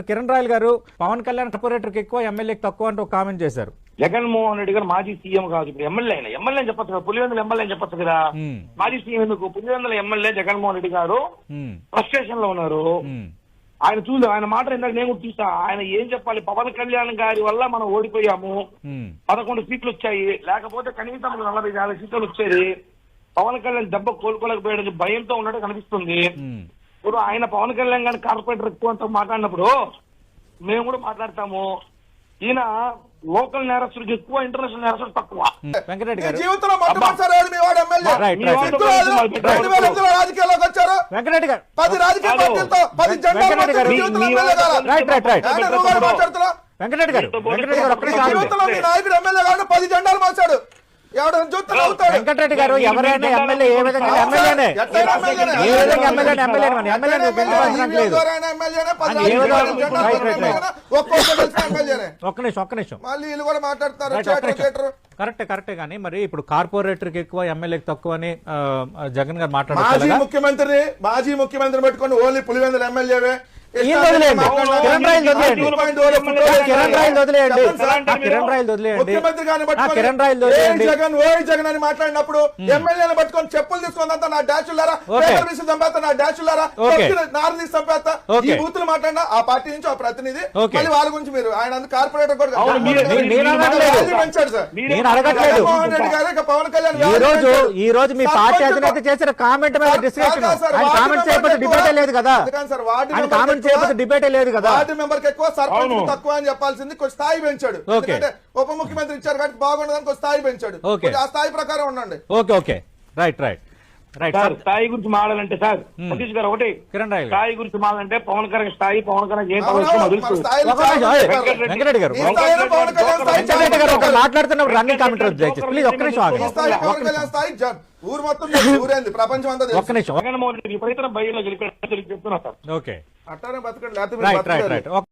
Kiran royal గారు పవన్ కళ్యాణ్ కార్పొరేటర్కి ఎక్కువ ఎమ్మెల్యేకి తక్కువ అంటూ కామెంట్ చేశారు. జగన్మోహన్ రెడ్డి గారు మాజీ సీఎం కాదు ఇప్పుడు ఎమ్మెల్యే అయినా. ఎమ్మెల్యే చెప్పొచ్చు కదా పులివెందుల ఎమ్మెల్యే చెప్పొచ్చు కదా. మాజీ సీఎం ఎందుకు? పులివెందుల ఎమ్మెల్యే జగన్మోహన్ రెడ్డి గారు. ఫ్రస్ట్రేషన్లో ఉన్నారు. ఆయన చూడు ఆయన మాట ఇందాక నేను చూసా. ఆయన ఏం చెప్పాలి? పవన్ కళ్యాణ్ గారి వల్ల మనం ఓడిపోయాము. పదకొండు సీట్లు వచ్చాయి. లేకపోతే కనీసం నలభై యాభై సీట్లు వచ్చేది. పవన్ కళ్యాణ్ దెబ్బ కోలుకోలేకపోయాడని భయంతో ఉన్నట్టు కనిపిస్తుంది. ఇప్పుడు ఆయన పవన్ కళ్యాణ్ గారిని కార్పొరేటర్ ఎక్కువ అంతా మాట్లాడినప్పుడు మేము కూడా మాట్లాడతాము. ఈయన లోకల్ నేరస్తుడికి ఎక్కువ ఇంటర్నేషనల్ నేరస్తుడు తక్కువ. వెంకటరెడ్డి గారు. జీవితంలో మొట్టమొదటిసారి మీ వాడు ఎమ్మెల్యే. రెండు వేల ఎనిమిదిలో రాజకీయాల్లోకి వచ్చారు. వెంకటరెడ్డి గారు. పది రాజకీయ కాదు. పార్టీలతో పది జెండాలు వెంకటరెడ్డి గారు, జీవితంలో ఎమ్మెల్యే కాదా? Right right right. ఆయన నువ్వు కూడా మాట్లాడుతున్నావు? వెంకటరెడ్డి గారు వెంకటరెడ్డి గారు ఒక్కడే మీ కాదు. జీవితంలో మీ నాయకుడు ఎమ్మెల్యే కాదు పది జెండాలు నవ్వుతాడు వెంకటరెడ్డి గారు ఎవరైనా ఎమ్మెల్యే ఏ విధంగా ఎమ్మెల్యేనే. ఏ విధంగా ఎమ్మెల్యేనే ఎమ్మెల్యేనే మన లేదు. ఎమ్మెల్యేనే ఒక్క నిమిషం ఒక్క నిమిషం. మళ్ళీ వీళ్ళు కూడా కరెక్టే కరెక్టే కానీ మరి ఇప్పుడు కార్పొరేటర్కి ఎక్కువ ఎమ్మెల్యేకి తక్కువ అని జగన్ గారు మాజీ మాట్లాడుతున్నారు ముఖ్యమంత్రి మాజీ ముఖ్యమంత్రి పెట్టుకొని ఓన్లీ పులివెందుల ఎమ్మెల్యేవే. ఈయన వదిలేయండి. కిరణ్ రాయల్ వదిలేయండి. కిరణ్ రాయల్ వదిలేయండి. ఆ, కిరణ్ రాయల్ వదిలేయండి. ముఖ్యమంత్రి గారిని ఆ, పట్టుకొని కిరణ్ రాయల్ "ఏయ్ వదిలేయండి. జగన్ ఓయ్ జగన్ అని మాట్లాడినప్పుడు ఎమ్మెల్యేని పట్టుకొని చెప్పులు తీసుకుందంతా నా డాషులారా. పేపర్ మిషన్ చంపేస్తా నా డాషులారా ఓకే. నారు తీసి చంపేస్తా? ఓకే. ఈ బూతులు మాట్లాడినా ఆ పార్టీ నుంచి ఆ ప్రతినిధి ఓకే. మళ్ళీ వాళ్ళ గురించి మీరు ఆయన కార్పొరేటర్ కూడా నేను అడగట్లేదు. పవన్ కళ్యాణ్ ఈ రోజు పెంచాడు. ఈ రోజు మీ పార్టీ అధినేత చేసిన కామెంట్ మీద డిస్కషన్ కామెంట్ చేయకపోతే డిబేటే లేదు కదా. అందుకని సార్, వార్డు ఆయన కామెంట్ చేయకపోతే డిబేటే లేదు కదా. వార్డు మెంబర్కి ఎక్కువ సర్పంచ్. తక్కువ అని చెప్పాల్సింది కొంచెం స్థాయి పెంచాడు. ఎందుకంటే ఉప ముఖ్యమంత్రి ఇచ్చారు కాబట్టి బాగుండదని కొంచెం స్థాయి పెంచాడు. ఆ స్థాయి ప్రకారం ఉండండి. Okay okay. Right right sir స్థాయి గురించి మాడాలంటే సార్ సతీష్ గారు ఒకటి కిరణ్ రాయల్ గారు. స్థాయి గురించి మాడాలంటే పవన్ కళ్యాణ్ స్థాయి పవన్ కళ్యాణ్ ఏం పవన్. మాట్లాడుతున్నప్పుడు రన్నింగ్ కామెంట్ ప్లీజ్ ఒక్క నిమిషం ఊరు మొత్తం ఊరేంది ప్రపంచం అంతా ఒక్క నిమిషం. జగన్మోహన్ రెడ్డి భయంలో గెలిపాడు చెప్తున్నా సార్. ఓకే. అట్టానే బతకండి లేకపోతే